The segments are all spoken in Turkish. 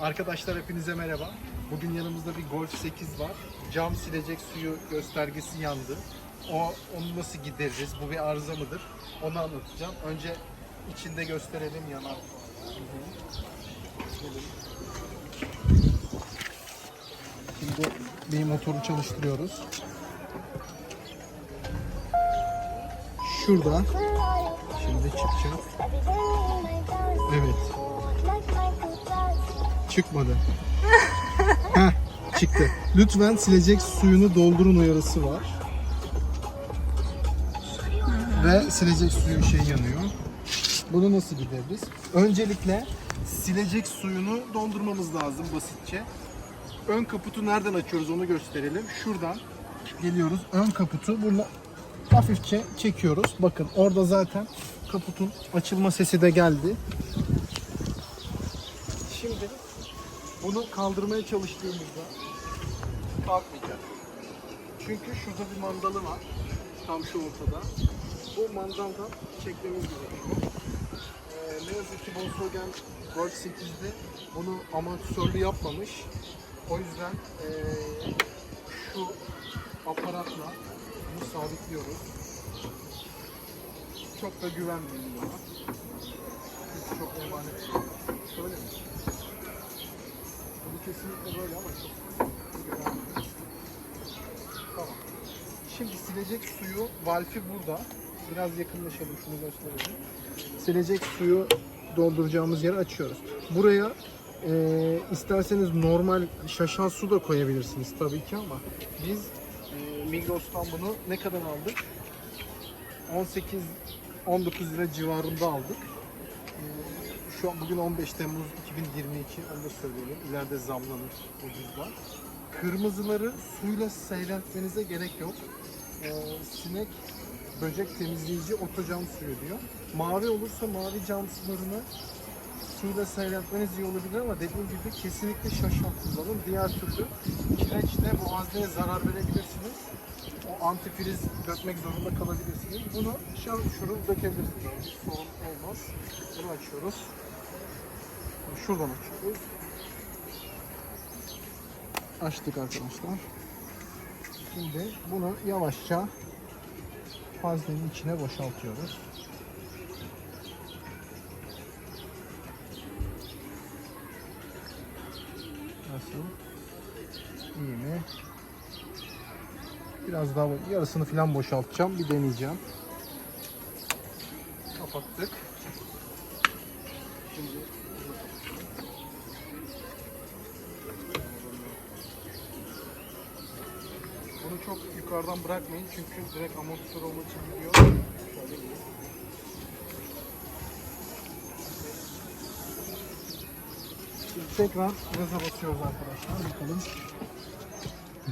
Arkadaşlar hepinize merhaba. Bugün yanımızda bir Golf 8 var. Cam silecek suyu göstergesi yandı. O onu nasıl gideririz? Bu bir arıza mıdır? Onu anlatacağım. Önce içinde gösterelim yanar. Şimdi bir motoru çalıştırıyoruz. Şurada. Şimdi çıkacak. Evet. Çıkmadı. Heh, çıktı. Lütfen silecek suyunu doldurun uyarısı var. Ve silecek suyu şey yanıyor. Bunu nasıl gideririz? Öncelikle silecek suyunu doldurmamız lazım basitçe. Ön kaputu nereden açıyoruz onu gösterelim. Şuradan geliyoruz. Ön kaputu burada hafifçe çekiyoruz. Bakın orada zaten kaputun açılma sesi de geldi. Şimdi bunu kaldırmaya çalıştığımızda kalkmayacak. Çünkü şurada bir mandalı var. Tam şu ortada. Bu mandaldan çekmemiz gerekiyor. Ee, ne yazık ki Volkswagen Golf 8'de bunu amatörlü yapmamış. O yüzden ee, şu aparatla bunu sabitliyoruz. Çok da güvenmiyorum buna. Çok emanet. Şöyle mi? Kesinlikle böyle ama çok. Tamam. Şimdi silecek suyu valfi burada. Biraz yakınlaşalım şunu gösterelim. Silecek suyu dolduracağımız yeri açıyoruz. Buraya e, isterseniz normal şaşal su da koyabilirsiniz tabii ki ama biz e, Migros'tan bunu ne kadar aldık? 18 19 lira civarında aldık. E, şu an bugün 15 Temmuz 2022 onu da söyleyelim. İleride zamlanır ucuzlar. Kırmızıları suyla seyreltmenize gerek yok. Ee, sinek, böcek temizleyici otocan suyu diyor. Mavi olursa mavi cam sularını suyla seyreltmeniz iyi olabilir ama dediğim gibi kesinlikle şaşal kullanın. Diğer türlü kireçle hazneye zarar verebilirsiniz. O antifriz dökmek zorunda kalabilirsiniz. Bunu şarıl şurul dökebilirsiniz. Sorun olmaz. Bunu açıyoruz. Şuradan açıyoruz. Açtık arkadaşlar. Şimdi bunu yavaşça haznenin içine boşaltıyoruz. Nasıl? İyi mi? Biraz daha yarısını falan boşaltacağım. Bir deneyeceğim. Kapattık. Şimdi Bunu çok yukarıdan bırakmayın çünkü direkt amortisör olmak için gidiyor. Tekrar gaza basıyoruz arkadaşlar. Bakalım.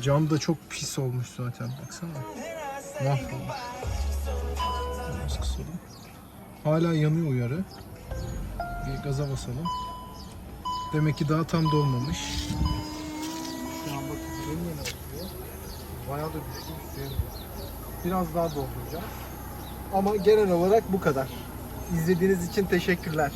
Cam da çok pis olmuş zaten. Baksana. Mahvolmuş. Biraz kısalım. Hala yanıyor uyarı. Bir gaza basalım. Demek ki daha tam dolmamış. Şu an bakın. Bayağı da güçlü bir Biraz daha dolduracağız. Ama genel olarak bu kadar. İzlediğiniz için teşekkürler.